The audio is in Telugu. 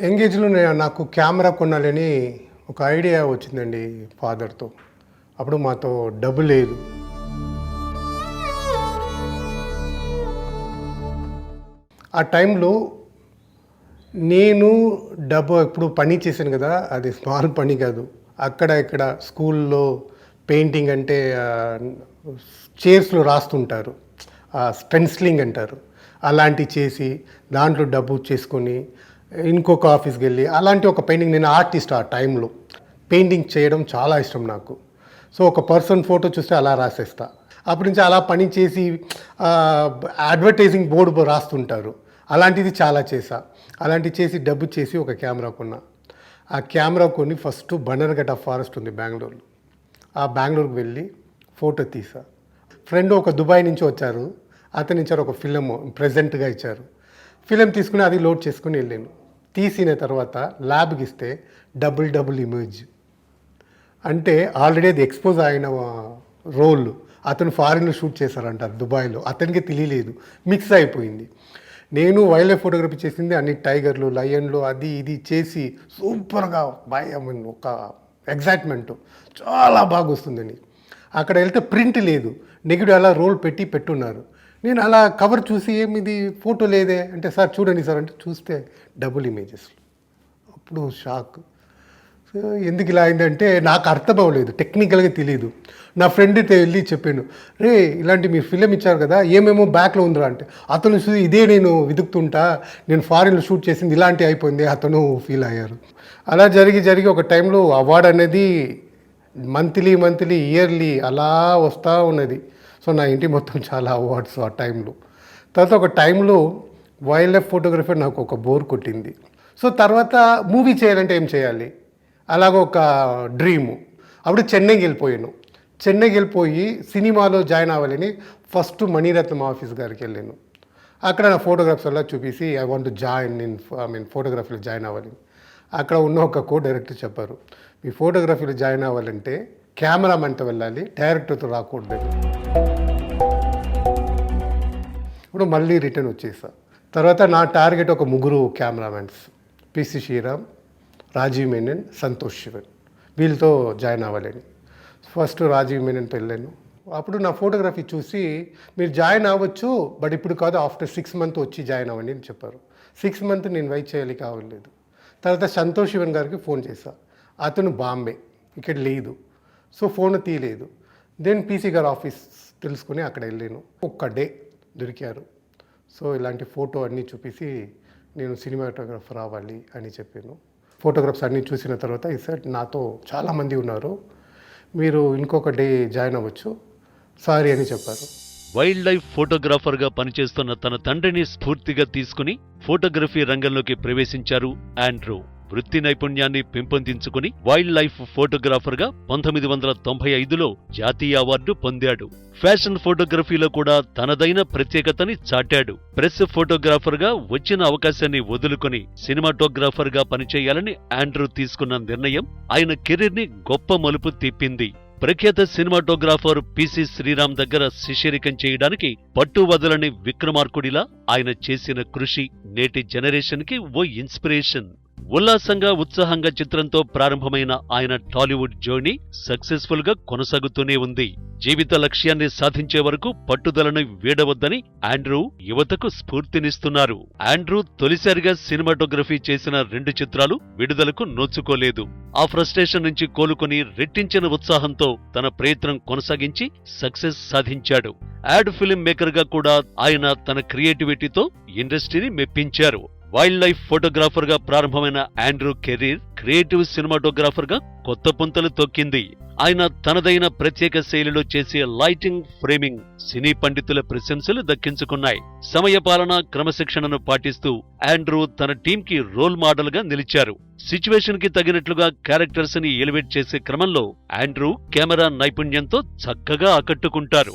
ఎంగేజ్లో నేను నాకు కెమెరా కొనాలని ఒక ఐడియా వచ్చిందండి ఫాదర్తో. అప్పుడు మాతో డబ్బు లేదు. ఆ టైంలో నేను డబ్బు ఇప్పుడు పని చేశాను కదా అది స్మాల్ పని కాదు. అక్కడ ఇక్కడ స్కూల్లో పెయింటింగ్ అంటే చైర్స్లో రాస్తుంటారు. స్పెన్సిలింగ్ అంటారు. అలాంటివి చేసి దాంట్లో డబ్బు చేసుకొని ఇంకొక ఆఫీస్కి వెళ్ళి అలాంటి ఒక పెయింటింగ్ నేను ఆర్టిస్ట్ ఆ టైంలో పెయింటింగ్ చేయడం చాలా ఇష్టం నాకు. సో ఒక పర్సన్ ఫోటో చూస్తే అలా రాసేస్తా. అప్పటి నుంచి అలా పని చేసి అడ్వర్టైజింగ్ బోర్డు రాస్తుంటారు. అలాంటిది చాలా చేసా అలాంటివి చేసి డబ్బు చేసి ఒక కెమెరా కొన్నా. ఆ కెమెరా కొని ఫస్ట్ బనర్ఘట్ట ఫారెస్ట్ ఉంది బెంగళూరులో ఆ బెంగళూరుకి వెళ్ళి ఫోటో తీసా ఫ్రెండ్ ఒక దుబాయ్ నుంచి వచ్చారు. అతను ఇచ్చారు ఒక ఫిలిం ప్రజెంట్గా ఇచ్చారు. ఫిలిం తీసుకుని అది లోడ్ చేసుకుని వెళ్ళాను. తీసిన తర్వాత ల్యాబ్కి ఇస్తే డబుల్ డబుల్ ఇమేజ్ అంటే ఆల్రెడీ అది ఎక్స్పోజ్ అయిన రోల్ అతను ఫారిన్లో షూట్ చేశారంట దుబాయ్లో. అతనికి తెలియలేదు. మిక్స్ అయిపోయింది. నేను వైల్డ్ లైఫ్ ఫోటోగ్రఫీ చేసింది అన్ని టైగర్లు లయన్లు అది ఇది చేసి సూపర్గా భయం ఒక ఎగ్జైట్మెంట్ చాలా బాగా వస్తుందని. అక్కడ వెళ్తే ప్రింట్ లేదు. నెగిటివ్ అలా రోల్ పెట్టి పెట్టున్నారు. నేను అలా కవర్ చూసి ఏమి ఇది ఫోటో లేదే? అంటే సార్ చూడండి సార్ అంటే చూస్తే డబుల్ ఇమేజెస్ అప్పుడు షాక్ సో ఎందుకు ఇలా అయిందంటే నాకు అర్థం అవ్వలేదు టెక్నికల్గా తెలియదు నా ఫ్రెండ్ వెళ్ళి చెప్పాను రే ఇలాంటి మీరు ఫిలిం ఇచ్చారు కదా ఏమేమో బ్యాక్లో ఉందిరా అంటే. అతను చూసి ఇదే నేను వెతుకుతుంటా నేను ఫారిన్లో షూట్ చేసింది ఇలాంటి అయిపోయింది అతను ఫీల్ అయ్యారు. అలా జరిగి జరిగి ఒక టైంలో అవార్డు అనేది మంత్లీ మంత్లీ ఇయర్లీ అలా వస్తూ ఉన్నది. సో నా ఇంటి మొత్తం చాలా అవార్డ్స్ ఆ టైంలో. తర్వాత ఒక టైంలో వైల్డ్ లైఫ్ ఫోటోగ్రఫీ నాకు ఒక బోర్ కొట్టింది. సో తర్వాత మూవీ చేయాలంటే ఏం చేయాలి? అలాగ ఒక డ్రీము. అప్పుడు చెన్నైకి వెళ్ళిపోయాను. చెన్నైకి వెళ్ళిపోయి సినిమాలో జాయిన్ అవ్వాలని ఫస్ట్ మణిరత్నం ఆఫీస్ గారికి వెళ్ళాను. అక్కడ నా ఫోటోగ్రాఫ్స్ అలా చూపించి I want join in I mean ఫోటోగ్రఫీలో జాయిన్ అవ్వాలి. అక్కడ ఉన్న ఒక కో డైరెక్టర్ చెప్పారు మీ ఫోటోగ్రఫీలో జాయిన్ అవ్వాలంటే కెమెరామెన్తో వెళ్ళాలి డైరెక్టర్తో రాకూడదు. ఇప్పుడు మళ్ళీ రిటర్న్ వచ్చేసా. తర్వాత నా టార్గెట్ ఒక ముగ్గురు కెమెరామెన్స్ పిసి శ్రీరామ్ రాజీవ్ మేనన్ సంతోష్ శివన్. వీళ్ళతో జాయిన్ అవ్వలేను. ఫస్ట్ రాజీవ్ మేనన్తో వెళ్ళాను అప్పుడు నా ఫోటోగ్రఫీ చూసి మీరు జాయిన్ అవ్వచ్చు బట్ ఇప్పుడు కాదు ఆఫ్టర్ సిక్స్ మంత్ వచ్చి జాయిన్ అవ్వండి అని చెప్పారు. సిక్స్ మంత్ నేను వెయిట్ చేయాలి కావలేదు తర్వాత సంతోష్ శివన్ గారికి ఫోన్ చేశా అతను బాంబే ఇక్కడ లేదు. సో ఫోన్ తీయలేదు. దెన్ పీసీ గారు ఆఫీస్ తెలుసుకుని అక్కడ వెళ్ళాను. ఒక్క డే దొరికారు. సో ఇలాంటి ఫోటో అన్నీ చూపించి నేను సినిమాటోగ్రాఫర్ అవ్వాలి అని చెప్పాను. ఫోటోగ్రాఫ్స్ అన్నీ చూసిన తర్వాత ఈ సార్ నాతో చాలామంది ఉన్నారు. మీరు ఇంకొక డే జాయిన్ అవ్వచ్చు. సారీ అని చెప్పారు. వైల్డ్ లైఫ్ ఫోటోగ్రాఫర్గా పనిచేస్తున్న తన తండ్రిని స్ఫూర్తిగా తీసుకుని ఫోటోగ్రఫీ రంగంలోకి ప్రవేశించారు ఆండ్రూ. వృత్తి నైపుణ్యాన్ని పెంపొందించుకుని వైల్డ్ లైఫ్ ఫోటోగ్రాఫర్గా పంతొమ్మిది వందల తొంభై ఐదులో జాతీయ అవార్డు పొందాడు. ఫ్యాషన్ ఫోటోగ్రఫీలో కూడా తనదైన ప్రత్యేకతని చాటాడు. ప్రెస్ ఫోటోగ్రాఫర్గా వచ్చిన అవకాశాన్ని వదులుకొని సినిమాటోగ్రాఫర్గా పనిచేయాలని ఆండ్రూ తీసుకున్న నిర్ణయం ఆయన కెరీర్ని గొప్ప మలుపు తిప్పింది. ప్రఖ్యాత సినిమాటోగ్రాఫర్ పిసి శ్రీరామ్ దగ్గర శిష్యరికం చేయడానికి పట్టు వదలని విక్రమార్కుడిలా ఆయన చేసిన కృషి నేటి జనరేషన్కి ఓ ఇన్స్పిరేషన్. ఉల్లాసంగా ఉత్సాహంగా చిత్రంతో ప్రారంభమైన ఆయన టాలీవుడ్ జర్నీ సక్సెస్ఫుల్గా కొనసాగుతూనే ఉంది. జీవిత లక్ష్యాన్ని సాధించే వరకు పట్టుదలను వీడవద్దని ఆండ్రూ యువతకు స్ఫూర్తినిస్తున్నారు. ఆండ్రూ తొలిసారిగా సినిమాటోగ్రఫీ చేసిన రెండు చిత్రాలు విడుదలకు నోచుకోలేదు. ఆ ఫ్రస్ట్రేషన్ నుంచి కోలుకొని రెట్టించిన ఉత్సాహంతో తన ప్రయత్నం కొనసాగించి సక్సెస్ సాధించాడు. యాడ్ ఫిల్మ్ మేకర్గా కూడా ఆయన తన క్రియేటివిటీతో ఇండస్ట్రీని మెప్పించారు. వైల్డ్ లైఫ్ ఫోటోగ్రాఫర్గా ప్రారంభమైన ఆండ్రూ కెరీర్ క్రియేటివ్ సినిమాటోగ్రాఫర్గా కొత్త పుంతలు తొక్కింది. ఆయన తనదైన ప్రత్యేక శైలిలో చేసే లైటింగ్ ఫ్రేమింగ్ సినీ పండితుల ప్రశంసలు దక్కించుకున్నాయి. సమయపాలన క్రమశిక్షణను పాటిస్తూ ఆండ్రూ తన టీంకి రోల్ మోడల్గా నిలిచారు. సిచ్యువేషన్కి తగినట్లుగా క్యారెక్టర్స్ని ఎలివేట్ చేసే క్రమంలో ఆండ్రూ కెమెరా నైపుణ్యంతో చక్కగా ఆకట్టుకుంటారు.